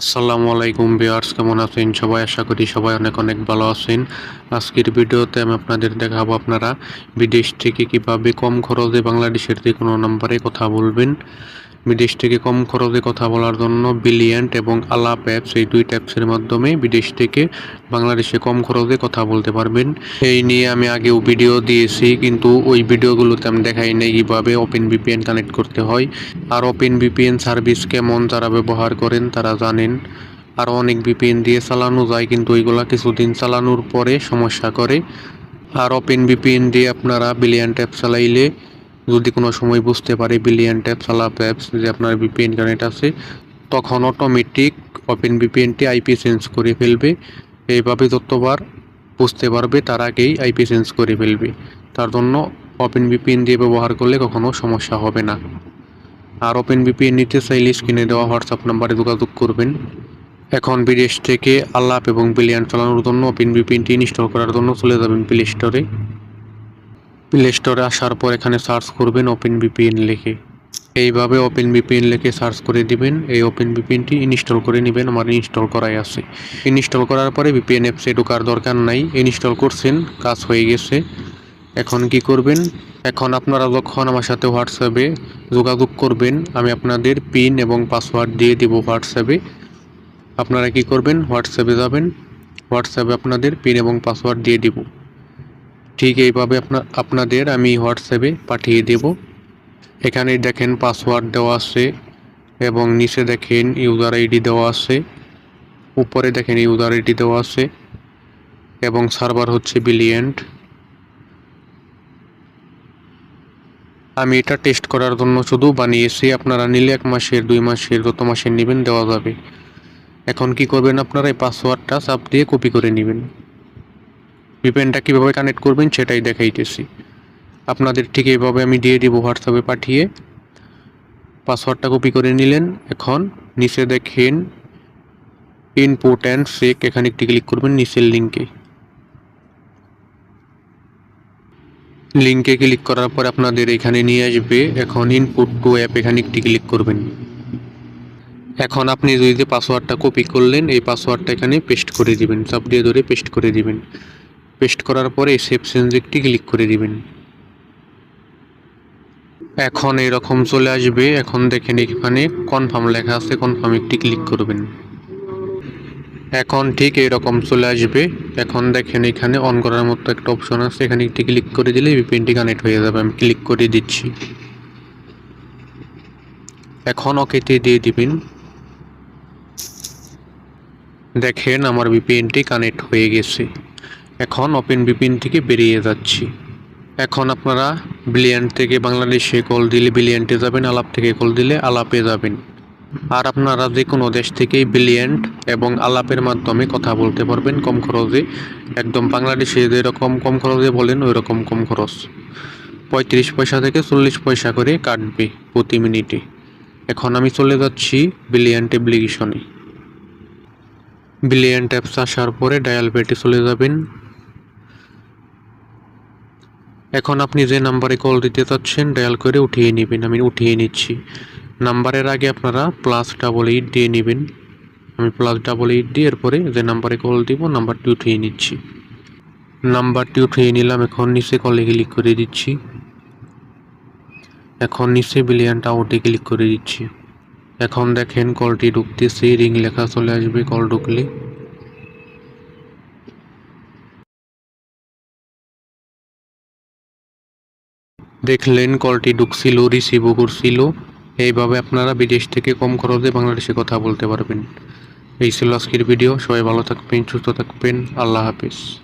আসসালামু আলাইকুম বিয়ার্স কেমন আছেন সবাই? আশা করি সবাই অনেক অনেক ভালো আছেন। আজকের ভিডিওতে আমি আপনাদের দেখাবো আপনারা বিদেশ থেকে কীভাবে কম খরচে বাংলাদেশের যে কোনো নাম্বারে কথা বলবেন। বিদেশ থেকে কম খরচে কথা বলার জন্য বিলিয়েন্ট এবং আলাপ অ্যাপস এই দুই অ্যাপসের মাধ্যমে বিদেশ থেকে বাংলাদেশে কম খরচে কথা বলতে পারবেন। এই নিয়ে আমি আগেও ভিডিও দিয়েছি, কিন্তু ওই ভিডিওগুলোতে আমি দেখাই নাই কীভাবে ওপেন ভিপিএন কানেক্ট করতে হয়। আর ওপেন ভিপিএন সার্ভিস কেমন, যারা ব্যবহার করেন, তারা জানেন আরও অনেক ভিপিএন দিয়ে চালানো যায়, কিন্তু ওইগুলা কিছুদিন চালানোর পরে সমস্যা করে। আর ওপেন ভিপিএন দিয়ে আপনারা বিলিয়ন ট্যাপ চালাইলে যদি কোনো সময় বুঝতে পারে বিলিয়ন ট্যাপ সালাপ অ্যাপস যে আপনার ভিপিএন কানেক্ট আছে, তখন অটোমেটিক ওপেন ভিপিএনটি আইপি চেঞ্জ করে ফেলবে। এইভাবে যতবার বুঝতে পারবে, তার আগেই আইপি চেঞ্জ করে ফেলবে। তার জন্য ওপেন ভিপিএন দিয়ে ব্যবহার করলে কখনো সমস্যা হবে না। আর ওপেন ভিপিএন নিতে চাইলে স্ক্রিনে দেওয়া হোয়াটসঅ্যাপ নাম্বারে যোগাযোগ করবেন। এখন বিদেশ থেকে আলাপ এবং বিলিয়ন চালানোর জন্য ওপেন ভিপিএনটি ইনস্টল করার জন্য চলে যাবেন প্লে স্টোরে প্লে স্টোরে আসার পর এখানে সার্চ করবেন ওপেন ভিপিএন লিখে। এইভাবে ওপেন ভিপিএন লিখে সার্চ করে দিবেন। এই ওপেন ভিপিএনটি ইনস্টল করে নেবেন। আমার ইনস্টল করাই আছে। ইনস্টল করার পরে ভিপিএন অ্যাপসে ঢোকার দরকার নাই। ইনস্টল করছেন, কাজ হয়ে গেছে। এখন কি করবেন? এখন আপনারা যখন আমার সাথে হোয়াটসঅ্যাপে যোগাযোগ করবেন, আমি আপনাদের পিন এবং পাসওয়ার্ড দিয়ে দিব হোয়াটসঅ্যাপে আপনারা কি করবেন? হোয়াটসঅ্যাপে যাবেন হোয়াটসঅ্যাপে আপনাদের পিন এবং পাসওয়ার্ড দিয়ে দিব। ঠিক এইভাবে আপনাদের আমি হোয়াটসঅ্যাপে পাঠিয়ে দেব। এখানে দেখেন পাসওয়ার্ড দেওয়া আছে এবং নিচে দেখেন ইউজার আইডি দেওয়া আছে। উপরে দেখেন ইউজার আইডি দেওয়া আছে এবং সার্ভার হচ্ছে বিলিয়েন্ট আমি এটা টেস্ট করার জন্য শুধু বানিয়েছি, আপনারা নিলে এক মাসের, দুই মাসের, যত মাসের নেবেন দেওয়া যাবে। এখন কি করবেন আপনারা, এই পাসওয়ার্ডটা চাপ দিয়ে কপি করে নেবেন। ভিপিএনটা কীভাবে কানেক্ট করবেন সেটাই দেখাইতেছি। আপনাদের ঠিক এইভাবে আমি দিয়ে দিব হোয়াটসঅ্যাপে পাঠিয়ে। পাসওয়ার্ডটা কপি করে নিলেন, এখন নিচে দেখেন ইনপুট অ্যান্ড চেক এখানে একটি ক্লিক করবেন নিচের লিঙ্কে লিঙ্কে ক্লিক করার পর আপনাদের এখানে নিয়ে আসবে এখন ইনপুট টু অ্যাপ এখানে একটি ক্লিক করবেন। এখন আপনি যদি যে পাসওয়ার্ডটা কপি করলেন, এই পাসওয়ার্ডটা এখানে পেস্ট করে দিবেন চাপ দিয়ে ধরে পেস্ট করে দিবেন। পেস্ট করার পরে সেভ সেন্সিকটি ক্লিক করে দিবেন। এখন এরকম চলে আসবে, এখন দেখেন এখানে কনফার্ম লেখা আছে কনফার্ম একটি ক্লিক করবেন। এখন ঠিক এরকম চলে আসবে। এখন দেখেন এখানে অন করার মতো একটা অপশন আছে। এখানে একটি ক্লিক করে দিলে ভিপিএনটি কানেক্ট হয়ে যাবে। আমি ক্লিক করে দিচ্ছি। এখন ওকেতে দিয়ে দিবেন। দেখেন আমার ভিপিএনটি কানেক্ট হয়ে গেছে। এখন ওপেন ভিপিএন থেকে বেরিয়ে যাচ্ছি। এখন আপনারা বিলিয়ান থেকে বাংলাদেশে কল দিলে বিলিয়ন্টে যাবেন আলাপ থেকে কল দিলে আলাপে যাবেন। আর আপনারা যে কোনো দেশ থেকেই বিলিয়ন্ট এবং আলাপের মাধ্যমে কথা বলতে পারবেন কম খরচে। একদম বাংলাদেশে যেরকম কম খরচে বলেন ওই রকম কম খরচ। পঁয়ত্রিশ পয়সা থেকে চল্লিশ পয়সা করে কাটবে প্রতি মিনিটে। এখন আমি চলে যাচ্ছি বিলিয়ন্ট অ্যাপ্লিকেশনে বিলিয়ন ট্যাপস আসার পরে ডায়াল পেটে চলে যাবেন। এখন আপনি যে নাম্বারে কল দিতে চাচ্ছেন ডায়াল করে উঠিয়ে নেবেন। আমি উঠিয়ে নিচ্ছি। নাম্বারের আগে আপনারা প্লাস ডাবল এইট দিয়ে নেবেন। আমি প্লাস ডাবল এইট দিয়ে এরপরে যে নাম্বারে কল দিব নাম্বারটি উঠিয়ে নিচ্ছি। নাম্বারটি উঠিয়ে নিলাম, এখন নিচে কলে ক্লিক করে দিচ্ছি। এখন নিচে বিলিয়নটা আউটে ক্লিক করে দিচ্ছি। এখন দেখেন কলটি ঢুকতেছে রিং লেখা চলে আসবে কল ঢুকলে। দেখলেন কলটি ঢুকছিল রিসিভও করছিল। এইভাবে আপনারা বিদেশ থেকে কম খরচে বাংলাদেশে কথা বলতে পারবেন। এই ছিল আজকের ভিডিও। সবাই ভালো থাকবেন, সুস্থ থাকবেন। আল্লাহ হাফিজ।